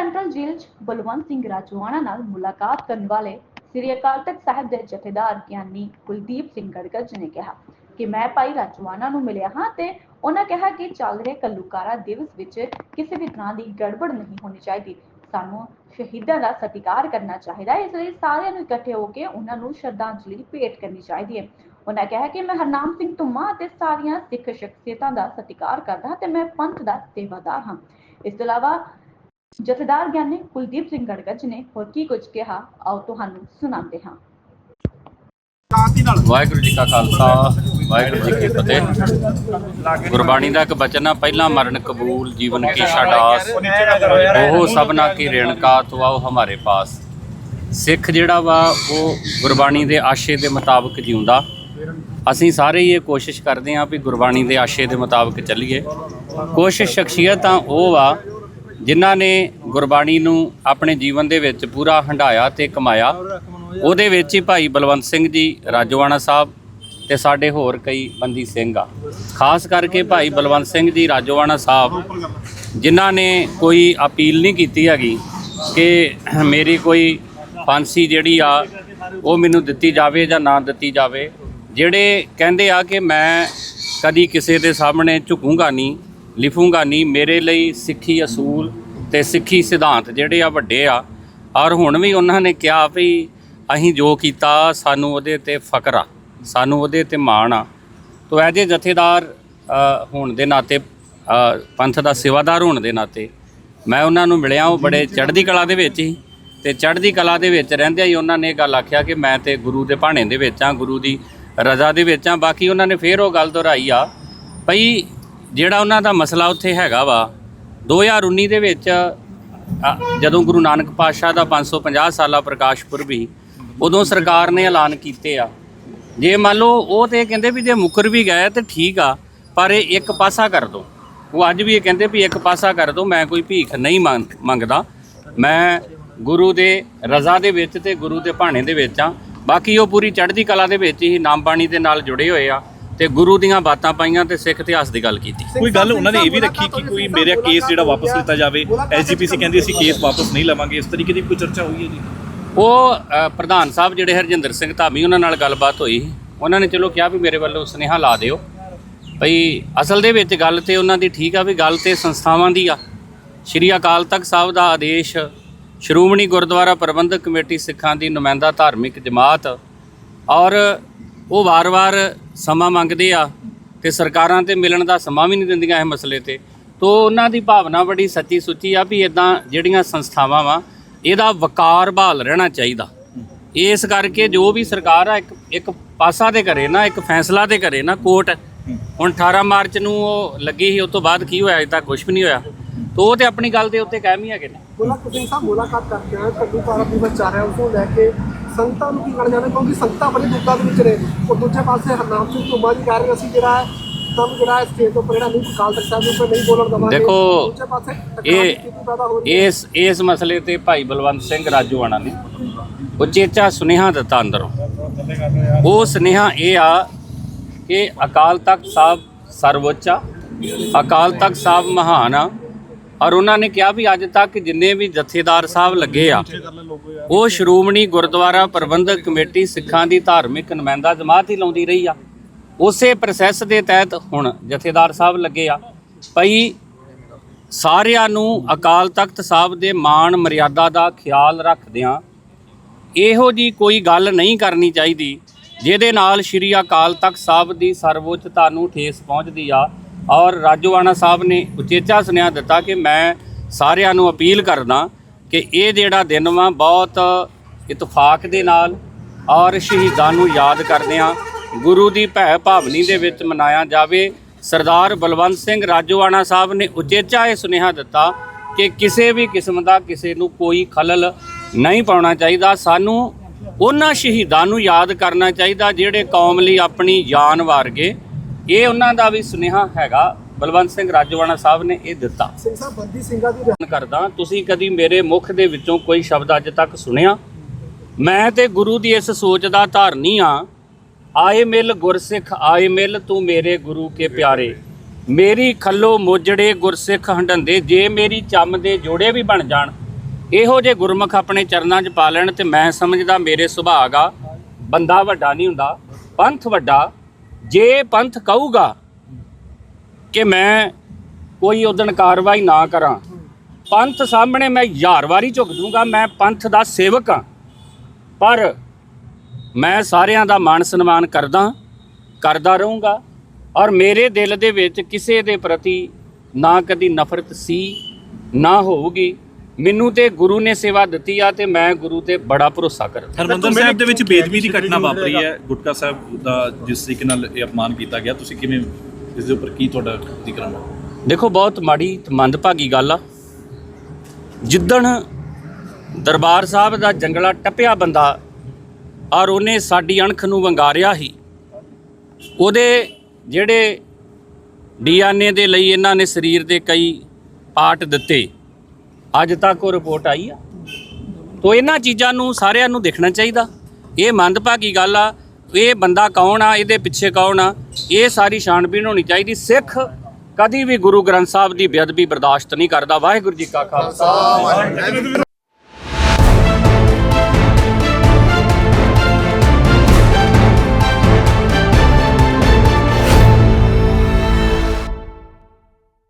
Central ਜੇਲ੍ਹ 'ਚ ਬਲਵੰਤ ਸਿੰਘ ਰਾਜਵਾਨਾ ਨਾਲ ਮੁਲਾਕਾਤ ਕਰਨ ਵਾਲੇ ਸ੍ਰੀ ਅਕਾਲ ਤਖਤ ਸਾਹਿਬ ਦੇ ਜਥੇਦਾਰ ਗਿਆਨੀ ਕੁਲਦੀਪ ਸਿੰਘ ਗੜਗੜ ਨੇ ਕਿਹਾ ਕਿ ਮੈਂ ਭਾਈ ਰਾਜਵਾਨਾ ਨੂੰ ਮਿਲਿਆ ਹਾਂ ਤੇ ਉਹਨਾਂ ਕਿਹਾ ਕਿ ਚੱਲ ਰਹੇ ਕੱਲੂਕਾਰਾ ਦਿਵਸ ਵਿੱਚ ਕਿਸੇ ਵੀ ਤਰ੍ਹਾਂ ਦੀ ਗੜਬੜ ਨਹੀਂ ਹੋਣੀ ਚਾਹੀਦੀ। ਸਾਨੂੰ ਸ਼ਹੀਦਾਂ ਦਾ ਸਤਿਕਾਰ ਕਰਨਾ ਚਾਹੀਦਾ ਹੈ, ਇਸ ਲਈ ਸਾਰਿਆਂ ਨੂੰ ਇਕੱਠੇ ਹੋ ਕੇ ਉਹਨਾਂ ਨੂੰ ਸ਼ਰਧਾਂਜਲੀ ਭੇਟ ਕਰਨੀ ਚਾਹੀਦੀ ਹੈ। ਉਹਨਾਂ ਕਿਹਾ ਕਿ ਮੈਂ ਹਰਨਾਮ ਸਿੰਘ ਧੁੰਮਾ ਅਤੇ ਸਾਰੀਆਂ ਸਿੱਖ ਸ਼ਖਸੀਅਤਾਂ ਦਾ ਸਤਿਕਾਰ ਕਰਦਾ ਹਾਂ ਤੇ ਮੈਂ ਪੰਥ ਦਾ ਸੇਵਾਦਾਰ ਹਾਂ। ਇਸ ਤੋਂ ਇਲਾਵਾ ਜਥੇਦਾਰ ਗਿਆਨੀ ਕੁਲਦੀਪ ਸਿੰਘ ਗੜਗੜ ਨੇ ਹੋਰ ਕੀ ਕੁਝ ਕਿਹਾ? ਆਓ ਤੁਹਾਨੂੰ ਸੁਣਾਉਂਦੇ ਹਾਂ। ਵਾਹਿਗੁਰੂ ਜੀ ਕਾ ਖਾਲਸਾ ਵਾਹਿਗੁਰੂ ਜੀ ਕੀ ਫਤਿਹ। ਗੁਰਬਾਣੀ ਦਾ ਇੱਕ ਬਚਨ ਆ ਪਹਿਲਾ ਮਰਨ ਕਬੂਲ ਜੀਵਨ ਕੀ ਛਾਡਾਸ ਉਹ ਸਭਨਾ ਕੀ ਰੇਣਕਾ ਤਵਾਓ ਹਮਾਰੇ ਪਾਸ। ਸਿੱਖ ਜਿਹੜਾ ਵਾ ਉਹ ਗੁਰਬਾਣੀ ਦੇ ਆਸ਼ੇ ਦੇ ਮੁਤਾਬਕ ਜਿਉਂਦਾ। ਅਸੀਂ ਸਾਰੇ ਹੀ ਇਹ ਕੋਸ਼ਿਸ਼ ਕਰਦੇ ਹਾਂ ਵੀ ਗੁਰਬਾਣੀ ਦੇ ਆਸ਼ੇ ਦੇ ਮੁਤਾਬਕ ਚੱਲੀਏ। ਕੁਛ ਸ਼ਖਸੀਅਤਾਂ ਉਹ ਵਾ ਜਿਨ੍ਹਾਂ ਨੇ ਗੁਰਬਾਣੀ ਨੂੰ ਆਪਣੇ ਜੀਵਨ ਦੇ ਵਿੱਚ ਪੂਰਾ ਹੰਢਾਇਆ ਤੇ ਕਮਾਇਆ, ਉਹਦੇ ਵਿੱਚ ਹੀ ਭਾਈ ਬਲਵੰਤ ਸਿੰਘ ਜੀ ਰਾਜੋਆਣਾ ਸਾਹਿਬ ਤੇ ਸਾਡੇ ਹੋਰ ਕਈ ਬੰਦੀ ਸਿੰਘ ਆ। ਖਾਸ ਕਰਕੇ ਭਾਈ ਬਲਵੰਤ ਸਿੰਘ ਜੀ ਰਾਜੋਆਣਾ ਸਾਹਿਬ, ਜਿਨ੍ਹਾਂ ਨੇ ਕੋਈ ਅਪੀਲ ਨਹੀਂ ਕੀਤੀ ਹੈਗੀ ਕਿ ਮੇਰੀ ਕੋਈ ਫਾਂਸੀ ਜਿਹੜੀ ਆ, ਉਹ ਮੈਨੂੰ ਦਿੱਤੀ ਜਾਵੇ ਜਾਂ ਨਾ ਦਿੱਤੀ ਜਾਵੇ। ਜਿਹੜੇ ਕਹਿੰਦੇ ਆ ਕਿ ਮੈਂ ਕਦੀ ਕਿਸੇ ਦੇ ਸਾਹਮਣੇ ਝੁਕੂੰਗਾ ਨਹੀਂ ਲਿਖੂੰਗਾ ਨਹੀਂ। ਮੇਰੇ ਲਈ ਸਿੱਖੀ ਅਸੂਲ ਤੇ ਸਿੱਖੀ ਸਿਧਾਂਤ ਜਿਹੜੇ ਆ ਵੱਡੇ ਆ। ਔਰ ਹੁਣ ਵੀ ਉਹਨਾਂ ਨੇ ਕਿਹਾ ਵੀ ਅਸੀਂ ਜੋ ਕੀਤਾ, ਸਾਨੂੰ ਉਹਦੇ ਤੇ ਫਕਰ ਆ। ਸਾਨੂੰ ਉਹਦੇ ਤੇ ਮਾਣ ਆ। ਤੋ ਐਜ ਏ ਜਥੇਦਾਰ ਹੋਣ ਦੇ ਨਾਤੇ ਪੰਥ ਦਾ ਸੇਵਾਦਾਰ ਹੋਣ ਦੇ ਨਾਤੇ ਮੈਂ ਉਹਨਾਂ ਨੂੰ ਮਿਲਿਆ, ਉਹ ਬੜੇ ਚੜ੍ਹਦੀ ਕਲਾ ਦੇ ਵਿੱਚ ਹੀ। ਤੇ ਚੜ੍ਹਦੀ ਕਲਾ ਦੇ ਵਿੱਚ ਰਹਿੰਦਿਆਂ ਹੀ ਉਹਨਾਂ ਨੇ ਇਹ ਗੱਲ ਆਖਿਆ ਕਿ ਮੈਂ ਤੇ ਗੁਰੂ ਦੇ ਭਾਣੇ ਦੇ ਵਿੱਚ ਆ ਗੁਰੂ ਦੀ ਰਜ਼ਾ ਦੇ ਵਿੱਚ ਆ ਬਾਕੀ ਉਹਨਾਂ ਨੇ ਫੇਰ ਉਹ ਗੱਲ ਦੁਹਰਾਈ ਆ, ਭਈ ਜਿਹੜਾ ਉਹਨਾਂ ਦਾ ਮਸਲਾ ਉੱਥੇ ਹੈਗਾ ਵਾ 2019 ਦੇ ਵਿੱਚ ਜਦੋਂ ਗੁਰੂ ਨਾਨਕ ਪਾਤਸ਼ਾਹ ਦਾ 550 ਸਾਲਾ ਪ੍ਰਕਾਸ਼ ਪੁਰਬ ਸੀ, ਉਦੋਂ ਸਰਕਾਰ ਨੇ ਐਲਾਨ ਕੀਤੇ ਆ। ਜੇ ਮੰਨ ਲਓ, ਉਹ ਤੇ ਕਹਿੰਦੇ ਵੀ ਜੇ ਮੁਕਰ ਵੀ ਗਏ ਤੇ ਠੀਕ ਆ, ਪਰ ਇਹ ਇੱਕ ਪਾਸਾ ਕਰ ਦੋ। ਉਹ ਅੱਜ ਵੀ ਇਹ ਕਹਿੰਦੇ ਵੀ ਇੱਕ ਪਾਸਾ ਕਰ ਦੋ, ਮੈਂ ਕੋਈ ਭੀਖ ਨਹੀਂ ਮੰਗ- ਮੰਗਦਾ। ਮੈਂ ਗੁਰੂ ਦੇ ਰਜ਼ਾ ਦੇ ਵਿੱਚ ਤੇ ਗੁਰੂ ਦੇ ਭਾਣੇ ਦੇ ਵਿੱਚ ਆ। ਬਾਕੀ ਉਹ ਪੂਰੀ ਚੜ੍ਹਦੀ ਕਲਾ ਦੇ ਵਿੱਚ ਹੀ ਨਾਮ ਬਾਣੀ ਦੇ ਨਾਲ ਜੁੜੇ ਹੋਏ ਆ। ਤੇ ਗੁਰੂ ਦੀਆਂ ਬਾਤਾਂ ਪਾਈਆਂ ਤੇ ਸਿੱਖ ਇਤਿਹਾਸ ਦੀ ਗੱਲ ਕੀਤੀ। ਕੋਈ ਗੱਲ ਉਹਨਾਂ ਨੇ ਇਹ ਵੀ ਰੱਖੀ ਕਿ ਕੋਈ ਮੇਰਾ ਕੇਸ ਜਿਹੜਾ ਵਾਪਸ ਲਿੱਤਾ ਜਾਵੇ ਐਸਜੀਪੀਸੀ ਕਹਿੰਦੀ ਅਸੀਂ ਕੇਸ ਵਾਪਸ ਨਹੀਂ ਲਵਾਂਗੇ ਇਸ ਤਰੀਕੇ ਦੀ ਕੋਈ ਚਰਚਾ ਹੋਈ ਹੈ ਜੀ? ਉਹ ਪ੍ਰਧਾਨ ਸਾਹਿਬ ਜਿਹੜੇ ਹਰਜਿੰਦਰ ਸਿੰਘ ਧਾਮੀ ਉਹਨਾਂ ਨਾਲ ਗੱਲਬਾਤ ਹੋਈ। ਉਹਨਾਂ ਨੇ ਚਲੋ ਕਿਹਾ ਵੀ ਮੇਰੇ ਵੱਲੋਂ ਸੁਨੇਹਾ ਲਾ ਦਿਓ। ਭਈ ਅਸਲ ਦੇ ਵਿੱਚ ਗੱਲ ਤੇ ਉਹਨਾਂ ਦੀ ਠੀਕ ਆ ਵੀ ਗੱਲ ਤੇ ਸੰਸਥਾਵਾਂ ਦੀ ਆ। ਸ਼੍ਰੀ ਅਕਾਲ ਤਖਤ ਸਾਹਿਬ ਦਾ ਆਦੇਸ਼ ਸ਼੍ਰੋਮਣੀ ਗੁਰਦੁਆਰਾ ਪ੍ਰਬੰਧਕ ਕਮੇਟੀ ਸਿੱਖਾਂ ਦੀ ਨੁਮਾਇੰਦਾ ਧਾਰਮਿਕ ਜਮਾਤ ਔਰ ਉਹ ਵਾਰ-ਵਾਰ ਸਮਾਂ ਮੰਗਦੇ ਆ ਤੇ ਸਰਕਾਰਾਂ ਤੇ ਮਿਲਣ ਦਾ ਸਮਾਂ ਵੀ ਨਹੀਂ ਦਿੰਦੀਆਂ ਇਹ ਮਸਲੇ ਤੇ। ਤੋ ਉਹਨਾਂ ਦੀ ਭਾਵਨਾ ਬੜੀ ਸੱਚੀ ਸੁੱਚੀ ਆ ਵੀ ਇਦਾਂ ਜਿਹੜੀਆਂ ਸੰਸਥਾਵਾਂ ਵਾ, ਇਹਦਾ ਵਕਾਰ ਬਹਾਲ ਰਹਿਣਾ ਚਾਹੀਦਾ। ਇਸ ਕਰਕੇ ਜੋ ਵੀ ਸਰਕਾਰ ਆ, ਇੱਕ ਇੱਕ ਪਾਸਾ ਤੇ ਕਰੇ ਨਾ, ਇੱਕ ਫੈਸਲਾ ਤੇ ਕਰੇ ਨਾ ਕੋਰਟ, ਹੁਣ 18 ਮਾਰਚ ਨੂੰ ਉਹ ਲੱਗੀ ਸੀ, ਉਸ ਤੋਂ ਬਾਅਦ ਕੀ ਹੋਇਆ ਅਜੇ ਤੱਕ ਕੁਝ ਵੀ ਨਹੀਂ ਹੋਇਆ। ਤੋ ਉਹ ਤੇ ਆਪਣੀ ਗੱਲ ਦੇ ਉੱਤੇ ਕਾਇਮ ਹੀ ਹੈਗੇ ਨੇ। ਮੁਲਾਕਾਤ ਸਿੰਘ ਸਾਹਿਬ ਮੁਲਾਕਾਤ ਕਰਕੇ ਆਏ ਕੱਲੂ ਪਾਰਾ ਦਿਵਸ ਚੱਲ ਉਸ ਨੂੰ ਲੈ ਕੇ ਸੰਗਤਾਂ ਨੂੰ ਕੀ ਕਹਿਣਾ ਚਾਹੁੰਦੇ ਕਿਉਂਕਿ ਸੰਗਤਾਂ ਬੜੀ ਦੁੱਖਾਂ ਦੇ ਵਿੱਚ ਨੇ। ਉਹ ਦੂਜੇ ਪਾਸੇ ਹਰਨਾਮ ਸਿੰਘ ਧੁੰਮਾ ਜੀ ਕਹਿ ਰਹੇ ਅਸੀਂ ਜਿਹੜਾ ਹੈ ਤੁਹਾਨੂੰ ਜਿਹੜਾ ਹੈ ਸਟੇਜ ਤੋਂ ਜਿਹੜਾ ਨਹੀਂ ਕਾਲ ਤੱਕ ਸਾਹਿਬ ਦੇ ਉੱਪਰ ਨਹੀਂ ਬੋਲਣ ਦਵਾਂਗੇ। ਦੇਖੋ, ਦੂਜੇ ਪਾਸੇ ਇਹ ਇਸ ਇਸ ਮਸਲੇ ਤੇ ਭਾਈ ਬਲਵੰਤ ਸਿੰਘ ਰਾਜੋਆਣਾ ਨੇ ਉਚੇਚਾ ਸੁਨੇਹਾ ਦਿੱਤਾ ਅੰਦਰੋਂ। ਉਹ ਸੁਨੇਹਾ ਇਹ ਆ ਕਿ ਅਕਾਲ ਤਖਤ ਸਾਹਿਬ ਸਰਵਉੱਚ ਆ ਅਕਾਲ ਤਖਤ ਸਾਹਿਬ ਮਹਾਨ ਆ। ਔਰ ਉਹਨਾਂ ਨੇ ਕਿਹਾ ਵੀ ਅੱਜ ਤੱਕ ਜਿੰਨੇ ਵੀ ਜਥੇਦਾਰ ਸਾਹਿਬ ਲੱਗੇ ਆ, ਉਹ ਸ਼੍ਰੋਮਣੀ ਗੁਰਦੁਆਰਾ ਪ੍ਰਬੰਧਕ ਕਮੇਟੀ ਸਿੱਖਾਂ ਦੀ ਧਾਰਮਿਕ ਨੁਮਾਇੰਦਾ ਜਮਾਤ ਹੀ ਲਾਉਂਦੀ ਰਹੀ ਆ। ਉਸੇ ਪ੍ਰੋਸੈਸ ਦੇ ਤਹਿਤ ਹੁਣ ਜਥੇਦਾਰ ਸਾਹਿਬ ਲੱਗੇ ਆ। ਭਈ ਸਾਰਿਆਂ ਨੂੰ ਅਕਾਲ ਤਖਤ ਸਾਹਿਬ ਦੇ ਮਾਣ ਮਰਿਆਦਾ ਦਾ ਖਿਆਲ ਰੱਖਦਿਆਂ ਇਹੋ ਜੀ ਕੋਈ ਗੱਲ ਨਹੀਂ ਕਰਨੀ ਚਾਹੀਦੀ, ਜਿਹਦੇ ਨਾਲ ਸ਼੍ਰੀ ਅਕਾਲ ਤਖਤ ਸਾਹਿਬ ਦੀ ਸਰਵਉੱਚਤਾ ਨੂੰ ਠੇਸ ਪਹੁੰਚਦੀ ਆ। ਔਰ ਰਾਜੋਆਣਾ ਸਾਹਿਬ ਨੇ ਉਚੇਚਾ ਸੁਨੇਹਾ ਦਿੱਤਾ ਕਿ ਮੈਂ ਸਾਰਿਆਂ ਨੂੰ ਅਪੀਲ ਕਰਦਾ ਕਿ ਇਹ ਜਿਹੜਾ ਦਿਨ ਵਾ, ਬਹੁਤ ਇਤਫਾਕ ਦੇ ਨਾਲ ਔਰ ਸ਼ਹੀਦਾਂ ਨੂੰ ਯਾਦ ਕਰਦਿਆਂ ਗੁਰੂ ਦੀ ਭੈ ਭਾਵਨੀ ਦੇ ਵਿੱਚ ਮਨਾਇਆ ਜਾਵੇ। ਸਰਦਾਰ ਬਲਵੰਤ ਸਿੰਘ ਰਾਜੋਆਣਾ ਸਾਹਿਬ ਨੇ ਉਚੇਚਾ ਇਹ ਸੁਨੇਹਾ ਦਿੱਤਾ ਕਿ ਕਿਸੇ ਵੀ ਕਿਸਮ ਦਾ ਕਿਸੇ ਨੂੰ ਕੋਈ ਖਲਲ ਨਹੀਂ ਪਾਉਣਾ ਚਾਹੀਦਾ। ਸਾਨੂੰ ਉਹਨਾਂ ਸ਼ਹੀਦਾਂ ਨੂੰ ਯਾਦ ਕਰਨਾ ਚਾਹੀਦਾ ਜਿਹੜੇ ਕੌਮ ਲਈ ਆਪਣੀ ਜਾਨ ਵਾਰ ਗਏ। ਇਹ ਉਹਨਾਂ ਦਾ ਵੀ ਸੁਨੇਹਾ ਹੈਗਾ। ਬਲਵੰਤ ਸਿੰਘ ਰਾਜੋਆਣਾ ਸਾਹਿਬ ਨੇ ਇਹ ਦਿੱਤਾ। ਸਿੰਘ ਸਾਹਿਬ ਬੰਦੀ ਸਿੰਘਾਂ ਦੀ ਧੰਨ ਕਰਦਾ ਤੁਸੀਂ ਕਦੀ ਮੇਰੇ ਮੁਖ ਦੇ ਵਿੱਚੋਂ ਕੋਈ ਸ਼ਬਦ ਅੱਜ ਤੱਕ ਸੁਣਿਆ? ਮੈਂ ਤੇ ਗੁਰੂ ਦੀ ਇਸ ਸੋਚ ਦਾ ਧਾਰਨੀ ਆ ਆਏ ਮਿਲ ਗੁਰਸਿੱਖ ਆਏ ਮਿਲ ਤੂੰ ਮੇਰੇ ਗੁਰੂ ਕੇ ਪਿਆਰੇ। ਮੇਰੀ ਖੱਲੋ ਮੋਜੜੇ ਗੁਰਸਿੱਖ ਹੰਡੰਦੇ ਜੇ ਮੇਰੀ ਚੰਮ ਦੇ ਜੋੜੇ ਵੀ ਬਣ ਜਾਣ। ਇਹੋ ਜੇ ਗੁਰਮੁਖ ਆਪਣੇ ਚਰਨਾਂ 'ਚ ਪਾ ਲੈਣ ਤੇ ਮੈਂ ਸਮਝਦਾ ਮੇਰੇ ਸੁਭਾਗ ਆ ਬੰਦਾ ਵੱਡਾ ਨਹੀਂ ਹੁੰਦਾ ਪੰਥ ਵੱਡਾ। ਜੇ ਪੰਥ ਕਹੂਗਾ ਕਿ ਮੈਂ ਕੋਈ ਉਦਣ ਕਾਰਵਾਈ ਨਾ ਕਰਾਂ, ਪੰਥ ਸਾਹਮਣੇ ਮੈਂ ਹਜ਼ਾਰ ਵਾਰੀ ਝੁਕ ਦੂੰਗਾ, ਮੈਂ ਪੰਥ ਦਾ ਸੇਵਕ ਹਾਂ। ਪਰ ਮੈਂ ਸਾਰਿਆਂ ਦਾ ਮਾਣ ਸਨਮਾਨ ਕਰਦਾ ਕਰਦਾ ਰਹੂੰਗਾ ਔਰ ਮੇਰੇ ਦਿਲ ਦੇ ਵਿੱਚ ਕਿਸੇ ਦੇ ਪ੍ਰਤੀ ਨਾ ਕਦੀ ਨਫ਼ਰਤ ਸੀ, ਨਾ ਹੋਊਗੀ। ਮੈਨੂੰ ਤੇ ਗੁਰੂ ਨੇ ਸੇਵਾ ਦਿੱਤੀ ਆ ਤੇ ਮੈਂ ਗੁਰੂ ਤੇ ਬੜਾ ਭਰੋਸਾ ਕਰਦਾ। ਹਰਮੰਦਰ ਸਾਹਿਬ ਦੇ ਵਿੱਚ ਬੇਦਬੀ ਦੀ ਘਟਨਾ ਵਾਪਰੀ ਹੈ। ਗੁਟਕਾ ਸਾਹਿਬ ਦਾ ਜਿਸ ਤਰੀਕੇ ਨਾਲ ਇਹ ਅਪਮਾਨ ਕੀਤਾ ਗਿਆ ਤੁਸੀਂ ਕਿਵੇਂ ਇਸ ਦੇ ਉੱਪਰ ਕੀ ਤੁਹਾਡਾ ਜ਼ਿਕਰ ਹੈ? ਦੇਖੋ ਬਹੁਤ ਮਾੜੀ ਮੰਦਭਾਗੀ ਗੱਲ ਆ। ਜਿੱਦਣ ਦਰਬਾਰ ਸਾਹਿਬ ਦਾ ਜੰਗਲਾ ਟੱਪਿਆ ਬੰਦਾ ਔਰ ਉਹਨੇ ਸਾਡੀ ਅਣਖ ਨੂੰ ਵੰਗਾਰਿਆ ਹੀ ਉਹਦੇ ਜਿਹੜੇ ਡੀਐਨਏ ਦੇ ਲਈ ਇਹਨਾਂ ਨੇ ਸਰੀਰ ਦੇ ਕਈ ਪਾਰਟ ਦਿੱਤੇ। ਅੱਜ ਤੱਕ ਉਹ ਰਿਪੋਰਟ ਆਈ ਆ। ਤੋ ਇਹਨਾਂ ਚੀਜ਼ਾਂ ਨੂੰ ਸਾਰਿਆਂ ਨੂੰ ਦੇਖਣਾ ਚਾਹੀਦਾ। ਇਹ ਮੰਦਭਾਗੀ ਗੱਲ ਆ। ਇਹ ਬੰਦਾ ਕੌਣ ਆ? ਇਹਦੇ ਪਿੱਛੇ ਕੌਣ ਆ? ਇਹ ਸਾਰੀ ਛਾਣਬੀਣ ਹੋਣੀ ਚਾਹੀਦੀ। ਸਿੱਖ ਕਦੀ ਵੀ ਗੁਰੂ ਗ੍ਰੰਥ ਸਾਹਿਬ ਦੀ ਬੇਅਦਬੀ ਬਰਦਾਸ਼ਤ ਨਹੀਂ ਕਰਦਾ। ਵਾਹਿਗੁਰੂ ਜੀ ਕਾ ਖਾਲਸਾ।